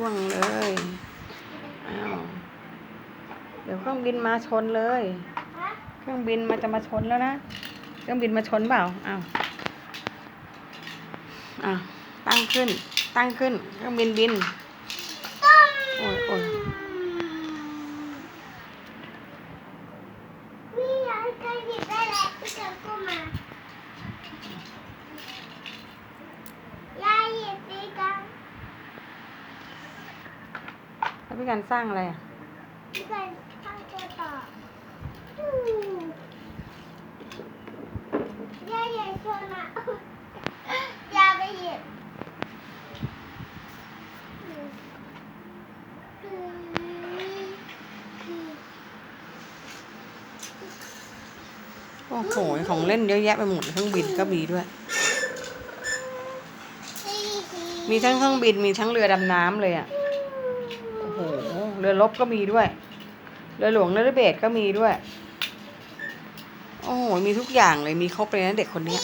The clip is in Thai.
ล่วงเลยอ้าวเดี๋ยวเครื่องบินมาชนเลย เครื่องบินมันจะมาชนแล้วนะเครื่องบินมาชนเปล่าอ้าวอ้าวตั้งขึ้น ตั้งขึ้นเครื่องบินบินโอ้ยโอ้ยพี่ยายเคยหยิบได้แล้วพี่เจอกูมา ยายหยิบสีกัน แล้วพี่การสร้างอะไรอะพี่กันตั้งตัวต่อตู้ยายใหญ่ชนอะยายไปหยิบโอ้โห ของเล่นเยอะแยะไปหมดเครื่องบินก็มีด้วย มีทั้งเครื่องบินมีทั้งเรือดำน้ำเลยอะโอ้โห เรือลบก็มีด้วย เรือหลวงเรือเบสก็มีด้วย โอ้โห มีทุกอย่างเลย มีครบเลยนะเด็กคนนี้